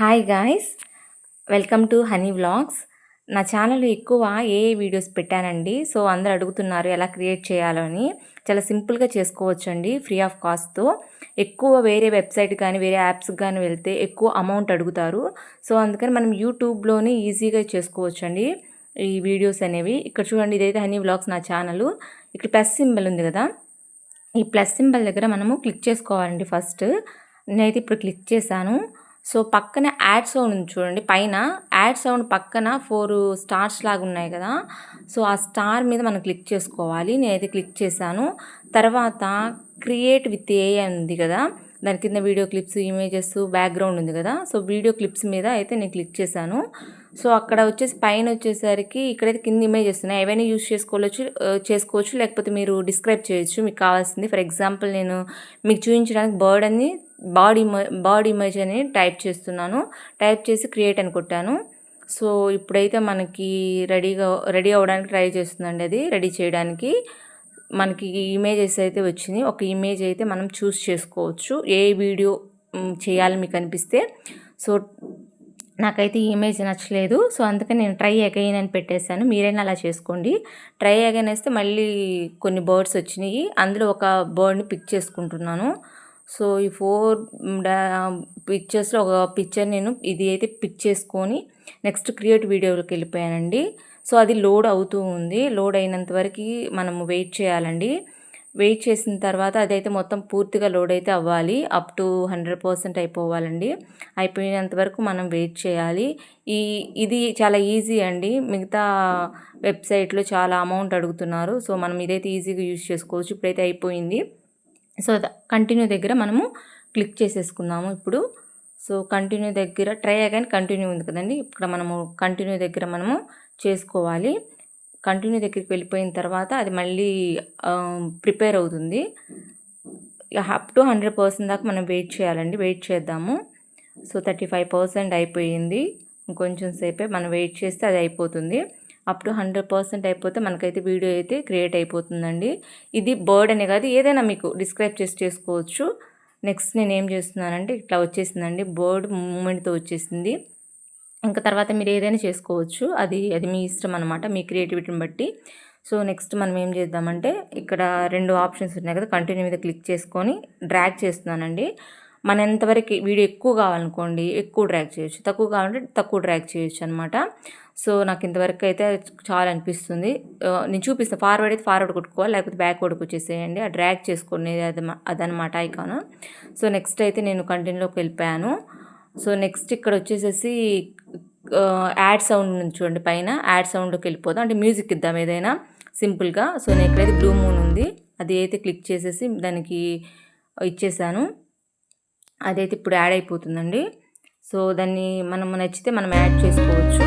Hi guys welcome to honey vlogs నా channel ఎక్కువ ఏ వీడియోస్ పెట్టానండి సో అందరు అడుగుతున్నారు ఎలా క్రియేట్ చేయాలో అని. చాలా సింపుల్గా చేసుకోవచ్చండి ఫ్రీ ఆఫ్ కాస్ట్తో ఎక్కువ వేరే వెబ్సైట్ కానీ వేరే యాప్స్ కానీ వెళ్తే ఎక్కువ అమౌంట్ అడుగుతారు. సో అందుకని మనం యూట్యూబ్లోనే ఈజీగా చేసుకోవచ్చండి ఈ వీడియోస్ అనేవి. ఇక్కడ చూడండి ఇదైతే హనీ వ్లాగ్స్ నా ఛానల్ ఇక్కడ ప్లస్ సింబల్ ఉంది కదా. ఈ ప్లస్ సింబల్ దగ్గర మనము క్లిక్ చేసుకోవాలండి ఫస్ట్ నేనైతే ఇప్పుడు క్లిక్ చేశాను. సో పక్కన యాడ్ సౌండ్ ఉంది చూడండి పైన యాడ్ సౌండ్ పక్కన ఫోర్ స్టార్స్ లాగా ఉన్నాయి కదా. సో ఆ స్టార్ మీద మనం క్లిక్ చేసుకోవాలి. నేనైతే క్లిక్ చేశాను. తర్వాత క్రియేట్ విత్ ఏ ఉంది కదా. దాని కింద వీడియో క్లిప్స్ ఇమేజెస్ బ్యాక్గ్రౌండ్ ఉంది కదా. సో వీడియో క్లిప్స్ మీద అయితే నేను క్లిక్ చేశాను. సో అక్కడ వచ్చేసి పైన వచ్చేసరికి ఇక్కడైతే కింద ఇమేజెస్ ఉన్నాయి ఏవైనా యూస్ చేసుకోవచ్చు చేసుకోవచ్చు. లేకపోతే మీరు డిస్క్రైబ్ చేయొచ్చు. మీకు కావాల్సింది. ఫర్ ఎగ్జాంపుల్ నేను మీకు చూపించడానికి బర్డ్ అని బాడీ బాడీ ఇమేజ్ అని టైప్ చేస్తున్నాను. టైప్ చేసి క్రియేట్ అని కొట్టాను. సో ఇప్పుడైతే మనకి రెడీగా రెడీ అవ్వడానికి ట్రై చేస్తుందండి అది రెడీ చేయడానికి. మనకి ఇమేజెస్ అయితే వచ్చింది ఒక ఇమేజ్ అయితే మనం చూస్ చేసుకోవచ్చు. ఏ వీడియో చేయాలి మీకు అనిపిస్తే. సో నాకైతే ఈ ఇమేజ్ నచ్చలేదు. సో అందుకని నేను ట్రై అగైన్ అని పెట్టేశాను. మీరైనా అలా చేసుకోండి. ట్రై అగైన్ వేస్తే మళ్ళీ కొన్ని బర్డ్స్ వచ్చినాయి. అందులో ఒక బర్డ్ని పిక్ చేసుకుంటున్నాను. సో ఈ ఫోర్ పిక్చర్స్లో ఒక పిక్చర్ నేను ఇది అయితే పిక్ చేసుకొని నెక్స్ట్ క్రియేట్ వీడియోలోకి వెళ్ళిపోయానండి. సో అది లోడ్ అవుతూ ఉంది. లోడ్ అయినంత వరకు మనము వెయిట్ చేయాలండి. వెయిట్ చేసిన తర్వాత అదైతే మొత్తం పూర్తిగా లోడ్ అయితే అవ్వాలి. అప్ టు హండ్రెడ్ పర్సెంట్ అయిపోవాలండి. అయిపోయినంత వరకు మనం వెయిట్ చేయాలి. ఈ ఇది చాలా ఈజీ అండి. మిగతా వెబ్సైట్లో చాలా అమౌంట్ అడుగుతున్నారు. సో మనం ఇదైతే ఈజీగా యూజ్ చేసుకోవచ్చు. ఇప్పుడైతే అయిపోయింది. సో కంటిన్యూ దగ్గర మనము క్లిక్ చేసేసుకుందాము ఇప్పుడు. సో కంటిన్యూ దగ్గర ట్రై అగైన్ కంటిన్యూ ఉంది కదండి. ఇక్కడ మనము కంటిన్యూ దగ్గర మనము చేసుకోవాలి. కంటిన్యూ దగ్గరికి వెళ్ళిపోయిన తర్వాత అది మళ్ళీ ప్రిపేర్ అవుతుంది. అప్ టు హండ్రెడ్ పర్సెంట్ దాకా మనం వెయిట్ చేయాలండి. వెయిట్ చేద్దాము. సో థర్టీ ఫైవ్ పర్సెంట్ అయిపోయింది. ఇంకొంచెం సేపే మనం వెయిట్ చేస్తే అది అయిపోతుంది. అప్ టు హండ్రెడ్ పర్సెంట్ అయిపోతే మనకైతే వీడియో అయితే క్రియేట్ అయిపోతుందండి. ఇది బర్డ్ అనే కాదు ఏదైనా మీకు డిస్క్రైబ్ చేసి చేసుకోవచ్చు. నెక్స్ట్ నేను ఏం చేస్తున్నానంటే ఇట్లా వచ్చేసిందండి బర్డ్ మూమెంట్తో వచ్చేసింది. ఇంకా తర్వాత మీరు ఏదైనా చేసుకోవచ్చు అది అది మీ ఇష్టం అనమాట మీ క్రియేటివిటీని బట్టి. సో నెక్స్ట్ మనం ఏం చేద్దామంటే ఇక్కడ రెండు ఆప్షన్స్ ఉన్నాయి కదా కంటిన్యూ మీద క్లిక్ చేసుకొని డ్రాగ్ చేస్తున్నానండి. మన ఎంతవరకు వీడియో ఎక్కువ కావాలనుకోండి ఎక్కువ డ్రాగ్ చేయొచ్చు. తక్కువ కావాలంటే తక్కువ డ్రాగ్ చేయొచ్చు అనమాట సో నాకు ఇంతవరకు అయితే చాలా అనిపిస్తుంది. నేను చూపిస్తాను ఫార్వర్డ్ అయితే ఫార్వర్డ్ కొట్టుకోవాలి లేకపోతే బ్యాక్వర్డ్కి వచ్చేసేయండి ఆ డ్రాగ్ చేసుకునేది అది అదనమాట ఐకాన్ సో నెక్స్ట్ అయితే నేను కంటిన్యూలోకి వెళ్ళిపోయాను. సో నెక్స్ట్ ఇక్కడ వచ్చేసేసి యాడ్ సౌండ్ నుంచి చూడండి పైన. యాడ్ సౌండ్లోకి వెళ్ళిపోదాం. అంటే మ్యూజిక్ ఇద్దాం ఏదైనా సింపుల్గా సో నేను ఇక్కడైతే బ్లూ మూన్ ఉంది. అది అయితే క్లిక్ చేసేసి దానికి ఇచ్చేసాను. అదైతే ఇప్పుడు యాడ్ అయిపోతుందండి. సో దాన్ని మనం నచ్చితే మనం యాడ్ చేసుకోవచ్చు.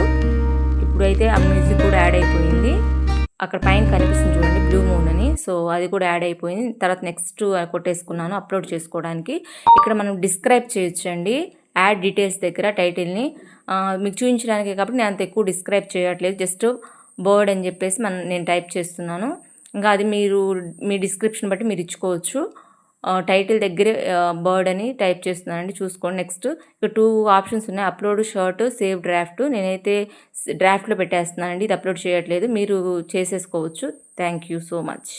ఇప్పుడైతే ఆ మ్యూజిక్ కూడా యాడ్ అయిపోయింది. అక్కడ పైన కనిపిస్తుంది చూడండి బ్లూ మూన్ అని. సో అది కూడా యాడ్ అయిపోయింది. తర్వాత నెక్స్ట్ కొట్టేసుకున్నాను అప్లోడ్ చేసుకోవడానికి. ఇక్కడ మనం డిస్క్రైబ్ చేయొచ్చండి. యాడ్ డీటెయిల్స్ దగ్గర టైటిల్ని. మీకు చూపించడానికి కాబట్టి నేను అంత ఎక్కువ డిస్క్రైబ్ చేయట్లేదు. జస్ట్ బర్డ్ అని చెప్పేసి మనం నేను టైప్ చేస్తున్నాను. ఇంకా అది మీరు మీ డిస్క్రిప్షన్ బట్టి మీరు ఇచ్చుకోవచ్చు. టైటిల్ దగ్గరే బర్డ్ అని టైప్ చేస్తున్నానండి. చూసుకోండి. నెక్స్ట్ ఇక్కడ టూ ఆప్షన్స్ ఉన్నాయి. Upload short save draft. నేనైతే డ్రాఫ్ట్లో పెట్టేస్తున్నానండి. ఇది అప్లోడ్ చేయట్లేదు. మీరు చేసేసుకోవచ్చు. Thank you so much.